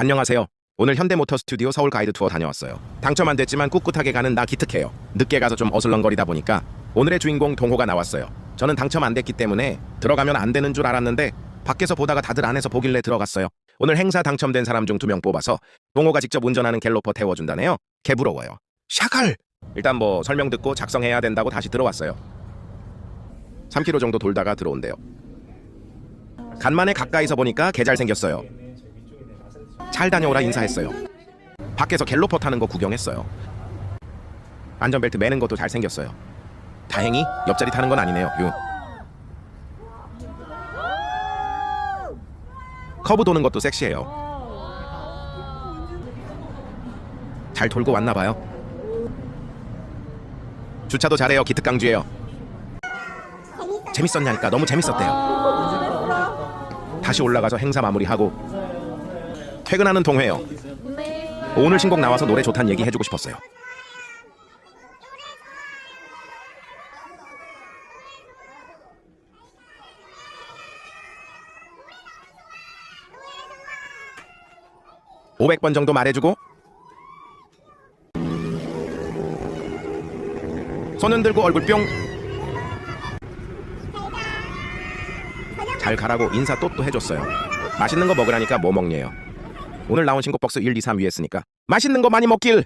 안녕하세요. 오늘 현대모터 스튜디오 서울 가이드 투어 다녀왔어요. 당첨 안 됐지만 꿋꿋하게 가는 나 기특해요. 늦게 가서 좀 어슬렁거리다 보니까 오늘의 주인공 동호가 나왔어요. 저는 당첨 안 됐기 때문에 들어가면 안 되는 줄 알았는데 밖에서 보다가 다들 안에서 보길래 들어갔어요. 오늘 행사 당첨된 사람 중 두 명 뽑아서 동호가 직접 운전하는 갤로퍼 태워준다네요. 개 부러워요. 샤갈! 일단 뭐 설명 듣고 작성해야 된다고 다시 들어왔어요. 3km 정도 돌다가 들어온대요. 간만에 가까이서 보니까 개 잘생겼어요. 잘 다녀오라 인사했어요. 밖에서 갤로퍼 타는 거 구경했어요. 안전벨트 매는 것도 잘생겼어요. 다행히 옆자리 타는 건 아니네요. 유. 커브 도는 것도 섹시해요. 잘 돌고 왔나 봐요. 주차도 잘해요. 기특강주예요. 재밌었냐니까 너무 재밌었대요. 다시 올라가서 행사 마무리하고 퇴근하는 동회요. 오늘 신곡 나와서 노래 좋단 얘기 해주고 싶었어요. (500번) 정도 말해주고 손은 들고 얼굴 뿅 잘 가라고 인사 또또 해줬어요. 맛있는 거 먹으라니까 뭐 먹냐요. 오늘 나온 신곡 박스 1, 2, 3 위에 쓰니까 맛있는 거 많이 먹길